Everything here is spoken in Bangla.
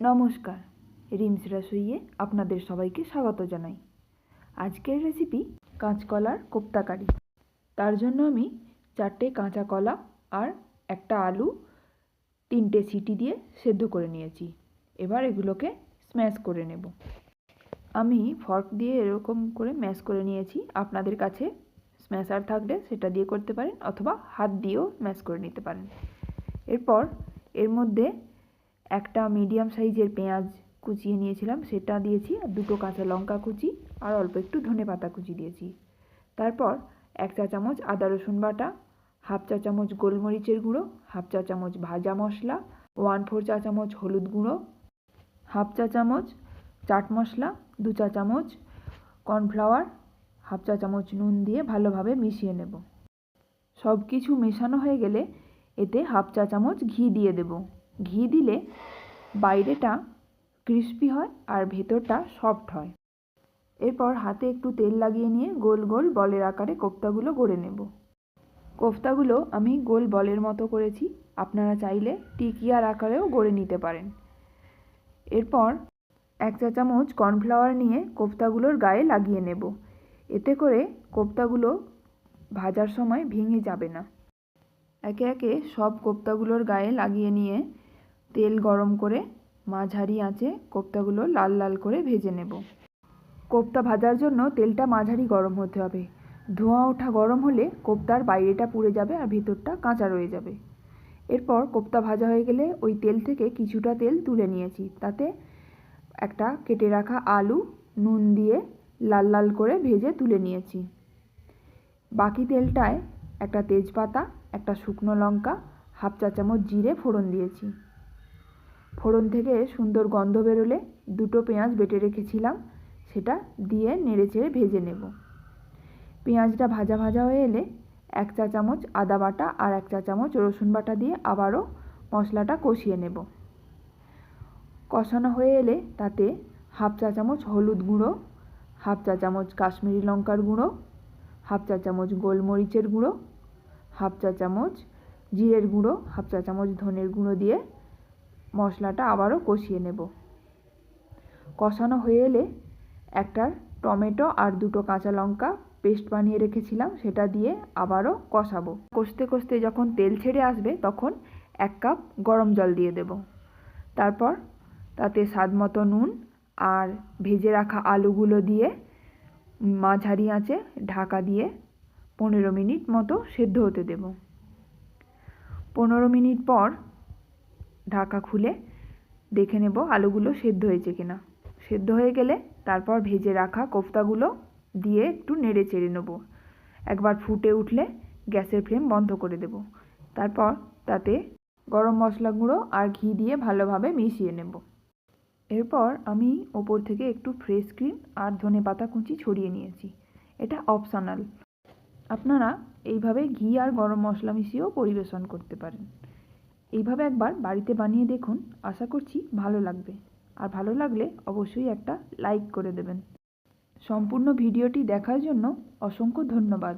নমস্কার, রিমস রাসইয়ে আপনাদের সবাইকে স্বাগত জানাই। আজকের রেসিপি কাঁচকলার কোপ্তাকারি তার জন্য আমি চারটে কাঁচা কলা আর একটা আলু, তিনটে সিটি দিয়ে সেদ্ধ করে নিয়েছি। এবার এগুলোকে স্ম্যাশ করে নেব। আমি ফর্ক দিয়ে এরকম করে ম্যাশ করে নিয়েছি। আপনাদের কাছে স্ম্যাশার থাকলে সেটা দিয়ে করতে পারেন অথবা হাত দিয়েও ম্যাশ করে নিতে পারেন। এরপর এর মধ্যে একটা মিডিয়াম সাইজের পেঁয়াজ কুচিয়ে নিয়েছিলাম, সেটা দিয়েছি, আর দুটো কাঁচা লঙ্কা কুচি, আর অল্প একটু ধনে পাতা কুচি দিয়েছি। তারপর এক চা চামচ আদা রসুন বাটা, হাফ চা চামচ গোলমরিচের গুঁড়ো, হাফ চা চামচ ভাজা মশলা ওয়ান ফোর চা চামচ হলুদ গুঁড়ো, হাফ চা চামচ চাট মশলা, দু চা চামচ কর্নফ্লাওয়ার হাফ চা চামচ নুন দিয়ে ভালোভাবে মিশিয়ে নেব। সব কিছু মেশানো হয়ে গেলে এতে হাফ চা চামচ ঘি দিয়ে দেব। ঘি দিলে বাইরেটা ক্রিস্পি হয় আর ভেতরটা সফট হয়। এরপর হাতে একটু তেল লাগিয়ে নিয়ে গোল গোল বলের আকারে কোফতাগুলো গড়ে নেব। কোফতাগুলো আমি গোল বলের মতো করেছি, আপনারা চাইলে টিকিয়ার আকারেও গড়ে নিতে পারেন। এরপর এক চা চামচ কর্নফ্লাওয়ার নিয়ে কোফতাগুলোর গায়ে লাগিয়ে নেব। এতে করে কোফতাগুলো ভাজার সময় ভেঙে যাবে না। একে একে সব কোপ্তাগুলোর গায়ে লাগিয়ে নিয়ে তেল গরম করে মাঝারি আঁচে কোপ্তাগুলো লাল লাল করে ভেজে নেব। কোপ্তা ভাজার জন্য তেলটা মাঝারি গরম হতে হবে। ধোঁয়া ওঠা গরম হলে কোপ্তার বাইরেটা পুড়ে যাবে আর ভিতরটা কাঁচা রয়ে যাবে। এরপর কোপ্তা ভাজা হয়ে গেলে ওই তেল থেকে কিছুটা তেল তুলে নিয়েছি। তাতে একটা কেটে রাখা আলু, নুন দিয়ে লাল লাল করে ভেজে তুলে নিয়েছি। বাকি তেলটায় একটা তেজপাতা, একটা শুকনো লঙ্কা, হাফ চা চামচ জিরে ফোড়ন দিয়েছি। ফোড়ন থেকে সুন্দর গন্ধ বেরোলে দুটো পেঁয়াজ বেটে রেখেছিলাম, সেটা দিয়ে নেড়ে চেড়ে ভেজে নেব। পেঁয়াজটা ভাজা ভাজা হয়ে এলে এক চা চামচ আদা বাটা আর এক চা চামচ রসুন বাটা দিয়ে আবারও মশলাটা কষিয়ে নেব। কষানো হয়ে এলে তাতে হাফ চা চামচ হলুদ গুঁড়ো, হাফ চা চামচ কাশ্মীরি লঙ্কার গুঁড়ো, হাফ চা চামচ গোলমরিচের গুঁড়ো, হাফ চা চামচ জিরের গুঁড়ো, হাফ চা চামচ ধনের গুঁড়ো দিয়ে মশলাটা আবারও কষিয়ে নেব। কষানো হয়ে এলে একটা টমেটো আর দুটো কাঁচা লঙ্কা পেস্ট বানিয়ে রেখেছিলাম, সেটা দিয়ে আবারও কষাবো। কষতে কষতে যখন তেল ছেড়ে আসবে, তখন এক কাপ গরম জল দিয়ে দেব। তারপর তাতে স্বাদ মতো নুন আর ভেজে রাখা আলুগুলো দিয়ে মাঝারি আঁচে ঢাকা দিয়ে পনেরো মিনিট মতো সেদ্ধ হতে দেব। পনেরো মিনিট পর ঢাকা খুলে দেখে নেব আলুগুলো সেদ্ধ হয়েছে কিনা। সেদ্ধ হয়ে গেলে তারপর ভেজে রাখা কোফতাগুলো দিয়ে একটু নেড়ে চেড়ে নেব। একবার ফুটে উঠলে গ্যাসের ফ্লেম বন্ধ করে দেব। তারপর তাতে গরম মশলা গুঁড়ো আর ঘি দিয়ে ভালোভাবে মিশিয়ে নেব। এরপর আমি ওপর থেকে একটু ফ্রেশ ক্রিম আর ধনে পাতা কুচি ছড়িয়ে নিয়েছি। এটা অপশনাল। আপনারা এইভাবে ঘি আর গরম মশলা মিশিয়েও পরিবেশন করতে পারেন। এইভাবে একবার বাড়িতে বানিয়ে দেখুন, আশা করছি ভালো লাগবে। আর ভালো লাগলে অবশ্যই একটা লাইক করে দেবেন। সম্পূর্ণ ভিডিওটি দেখার জন্য অসংখ্য ধন্যবাদ।